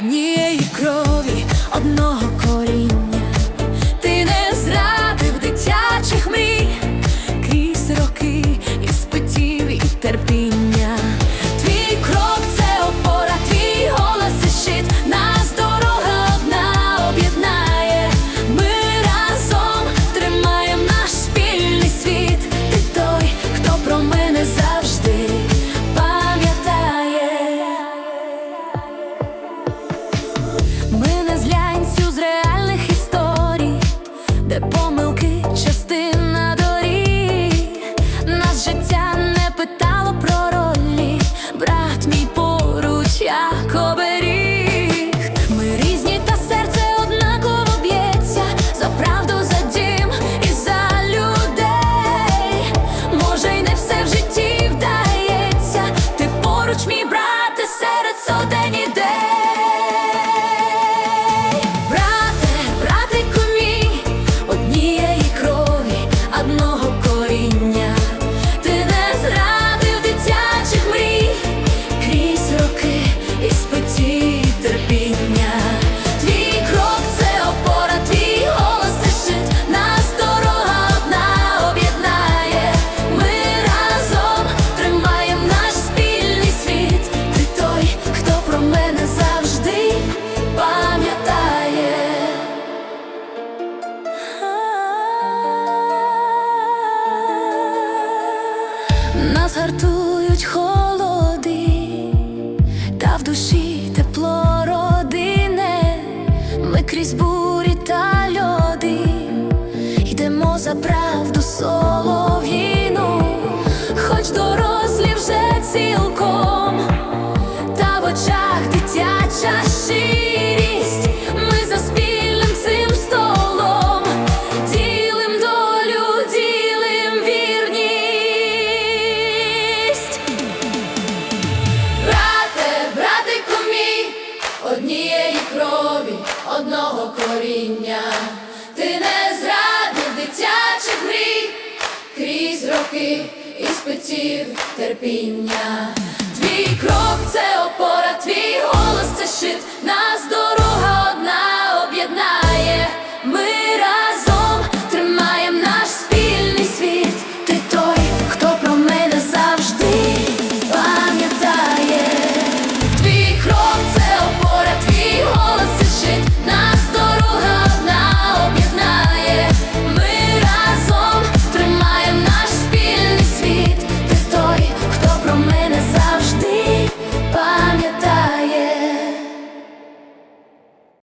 однієї крові. that bomb жартують холоди, та в душі тепло родине, ми крізь бурі та льоди, йдемо за правду сон. однієї крові, одного коріння, ти не зрадив дитячих мрій, крізь роки і спитів терпіння. Твій крок це опора, твій голос це щит нас до.